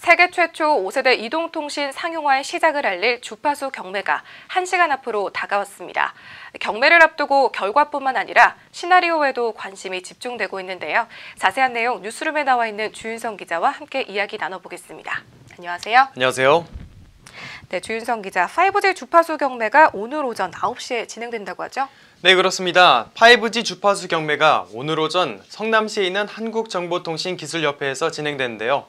세계 최초 5세대 이동통신 상용화의 시작을 알릴 주파수 경매가 1시간 앞으로 다가왔습니다. 경매를 앞두고 결과뿐만 아니라 시나리오에도 관심이 집중되고 있는데요. 자세한 내용 뉴스룸에 나와 있는 주윤성 기자와 함께 이야기 나눠보겠습니다. 안녕하세요. 안녕하세요. 네, 주윤성 기자, 5G 주파수 경매가 오늘 오전 9시에 진행된다고 하죠? 네, 그렇습니다. 5G 주파수 경매가 오늘 오전 성남시에 있는 한국정보통신기술협회에서 진행되는데요.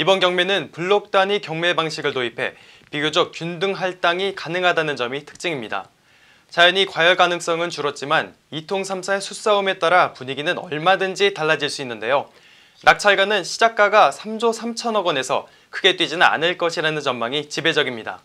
이번 경매는 블록 단위 경매 방식을 도입해 비교적 균등 할당이 가능하다는 점이 특징입니다. 자연히 과열 가능성은 줄었지만 이통 3사의 수싸움에 따라 분위기는 얼마든지 달라질 수 있는데요. 낙찰가는 시작가가 3조 3천억 원에서 크게 뛰지는 않을 것이라는 전망이 지배적입니다.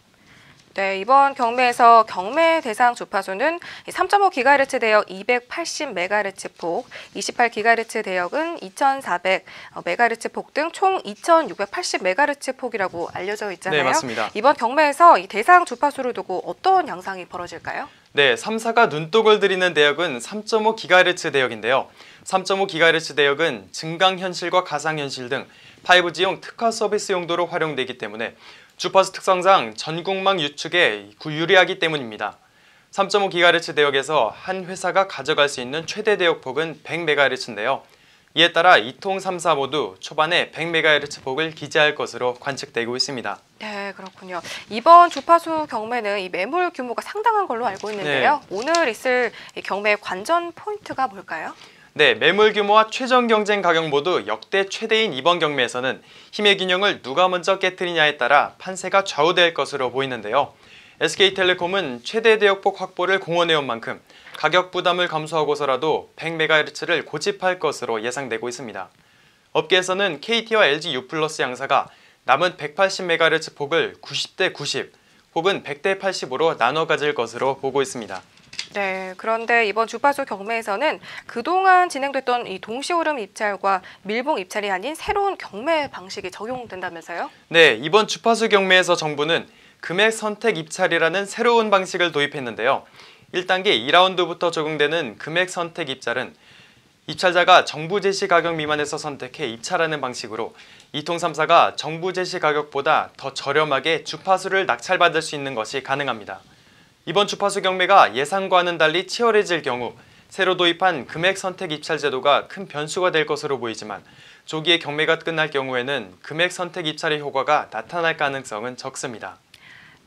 네, 이번 경매에서 경매 대상 주파수는 3.5GHz 대역 280MHz 폭, 28GHz 대역은 2400MHz 폭 등 총 2680MHz 폭이라고 알려져 있잖아요. 네, 맞습니다. 이번 경매에서 이 대상 주파수를 두고 어떤 양상이 벌어질까요? 네, 3사가 눈독을 들이는 대역은 3.5GHz 대역인데요. 3.5GHz 대역은 증강현실과 가상현실 등 5G용 특화 서비스 용도로 활용되기 때문에 주파수 특성상 전국망 유축에 유리하기 때문입니다. 3.5GHz 대역에서 한 회사가 가져갈 수 있는 최대 대역폭은 100MHz인데요. 이에 따라 이통 3사 모두 초반에 100MHz 폭을 기재할 것으로 관측되고 있습니다. 네, 그렇군요. 이번 주파수 경매는 이 매물 규모가 상당한 걸로 알고 있는데요. 네. 오늘 있을 이 경매 관전 포인트가 뭘까요? 네, 매물 규모와 최종 경쟁 가격 모두 역대 최대인 이번 경매에서는 힘의 균형을 누가 먼저 깨뜨리냐에 따라 판세가 좌우될 것으로 보이는데요. SK텔레콤은 최대 대역폭 확보를 공언해온 만큼 가격 부담을 감수하고서라도 100MHz를 고집할 것으로 예상되고 있습니다. 업계에서는 KT와 LG U+ 양사가 남은 180MHz 폭을 90대 90 혹은 100대 80으로 나눠 가질 것으로 보고 있습니다. 네, 그런데 이번 주파수 경매에서는 그동안 진행됐던 이 동시오름 입찰과 밀봉 입찰이 아닌 새로운 경매 방식이 적용된다면서요? 네, 이번 주파수 경매에서 정부는 금액 선택 입찰이라는 새로운 방식을 도입했는데요. 1단계 2라운드부터 적용되는 금액 선택 입찰은 입찰자가 정부 제시 가격 미만에서 선택해 입찰하는 방식으로 이통 3사가 정부 제시 가격보다 더 저렴하게 주파수를 낙찰받을 수 있는 것이 가능합니다. 이번 주파수 경매가 예상과는 달리 치열해질 경우 새로 도입한 금액 선택 입찰 제도가 큰 변수가 될 것으로 보이지만 조기에 경매가 끝날 경우에는 금액 선택 입찰의 효과가 나타날 가능성은 적습니다.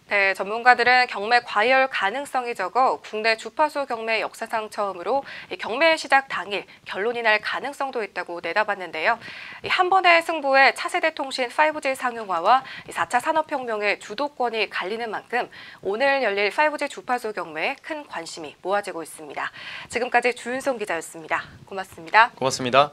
네, 전문가들은 경매 과열 가능성이 적어 국내 주파수 경매 역사상 처음으로 이 경매 시작 당일 결론이 날 가능성도 있다고 내다봤는데요. 이한 번의 승부에 차세대 통신 5G 상용화와 이 4차 산업혁명의 주도권이 갈리는 만큼 오늘 열릴 5G 주파수 경매에 큰 관심이 모아지고 있습니다. 지금까지 주윤성 기자였습니다. 고맙습니다. 고맙습니다.